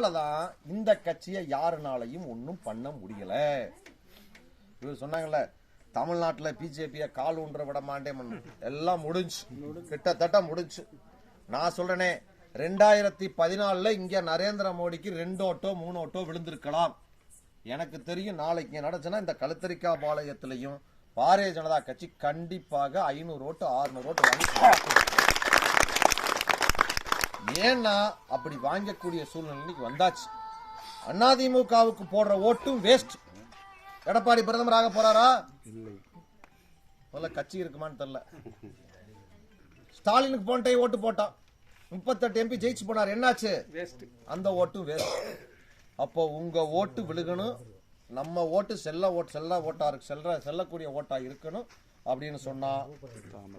அதனாலதான் இந்த கட்சியை யாருனாலையும் ஒன்றும் பண்ண முடியல. இவர் சொன்னாங்கல்ல தமிழ்நாட்டுல பிஜேபியை கால் ஊன்ற விட மாட்டேன் எல்லாம் முடிஞ்சு. கிட்டத்தட்ட முடிஞ்சு. நான் சொல்றேனே ரெண்டாயிரத்தி பதினாலுல இங்கே நரேந்திர மோடிக்கு ரெண்டு ஓட்டோ மூணு ஓட்டோ விழுந்திருக்கலாம். எனக்கு தெரியும் நாளைக்கு நடச்சுன்னா இந்த கழுத்தரிக்கா பாளையத்திலையும் பாரதிய ஜனதா கட்சி கண்டிப்பாக ஐநூறு ஓட்டு ஆறுநூறு ஓட்டு வாங்கி ஏன்னா அப்படி வாங்கக்கூடிய சூழ்நிலை இன்னைக்கு வந்தாச்சு. அதிமுகவுக்கு போடுற ஓட்டும் வேஸ்ட் எடப்பாடி பிரதமர் ஆக போறாரா? முதல்ல கட்சி இருக்குமான்னு தெரியல. ஸ்டாலினுக்கு போன டைம் ஓட்டு போட்டான். முப்பத்தெட்டு எம்பி ஜெயிச்சு போனார். என்னாச்சு? அந்த ஓட்டும் வேஸ்ட் அப்போ உங்க ஓட்டு விழுகணும். நம்ம ஓட்டு செல்ல ஓட்டு செல்ல ஓட்டா இருக்கு செல்ற செல்லக்கூடிய ஓட்டா இருக்கணும் அப்படின்னு சொன்னா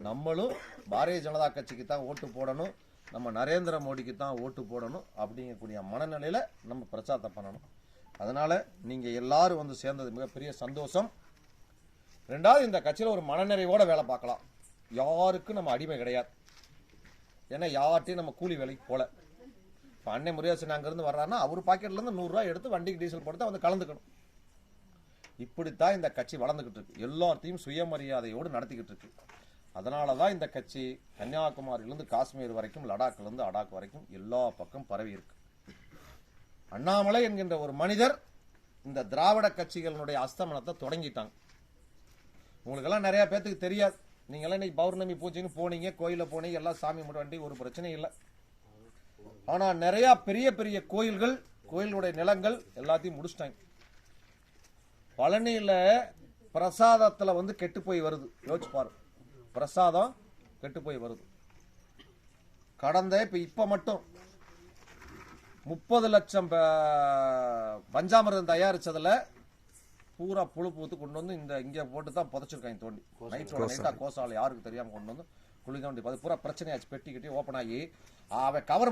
நம்மளும் பாரதிய ஜனதா கட்சிக்கு தான் ஓட்டு போடணும். நம்ம நரேந்திர மோடிக்கு தான் ஓட்டு போடணும் அப்படிங்கக்கூடிய மனநிலையில் நம்ம பிரச்சாரத்தை பண்ணணும். அதனால் நீங்கள் எல்லாரும் வந்து சேர்ந்தது மிகப்பெரிய சந்தோஷம். ரெண்டாவது இந்த கட்சியில் ஒரு மனநிறைவோட வேலை பார்க்கலாம். யாருக்கும் நம்ம அடிமை கிடையாது. ஏன்னா யார்ட்டையும் நம்ம கூலி வேலைக்கு போகல இப்போ அன்னை முருகேசன் அங்கேருந்து வர்றாருன்னா அவர் பாக்கெட்லேருந்து நூறுரூவா எடுத்து வண்டிக்கு டீசல் போட்டு வந்து கலந்துக்கணும். இப்படித்தான் இந்த கட்சி வளர்ந்துக்கிட்டு இருக்கு. எல்லாத்தையும் சுயமரியாதையோடு நடத்திக்கிட்டு இருக்கு. அதனால தான் இந்த கட்சி கன்னியாகுமரியிலிருந்து காஷ்மீர் வரைக்கும் லடாக்லேருந்து அடாக் வரைக்கும் எல்லா பக்கம் பரவி இருக்கு. அண்ணாமலை என்கின்ற ஒரு மனிதர் இந்த திராவிட கட்சிகளினுடைய அஸ்தமனத்தை தொடங்கிட்டாங்க. உங்களுக்கெல்லாம் நிறைய பேர்த்துக்கு தெரியாது. நீங்களாம் இன்னைக்கு பௌர்ணமி பூஜைன்னு போனீங்க கோயிலில் போனீங்க எல்லாம் சாமி மட்டும் வண்டி ஒரு பிரச்சனையும் இல்லை. ஆனால் நிறையா பெரிய பெரிய கோயில்கள் கோயிலுடைய நிலங்கள் எல்லாத்தையும் முடிச்சிட்டாங்க. பழனியில் பிரசாதத்தில் வந்து கெட்டு போய் வருது. யோசிச்சு பாரு பிரசாதம் கெட்டு போய் வருது. கடந்த இப்ப இப்ப மட்டும் முப்பது லட்சம் பஞ்சாமிர்தம் தயாரிச்சதுல பூரா புழு பூத்து கொண்டு வந்து இந்த இங்க போட்டு தான் புதைச்சிருக்காங்க தோண்டி. நைட்டோட நைட்டா கோசால. யாருக்கு தெரியாம கொண்டு வந்து குழி தோண்டி அது பூரா பிரச்சனையாச்சு பெட்டி கட்டி ஓப்பன் ஆகி அவன் கவர்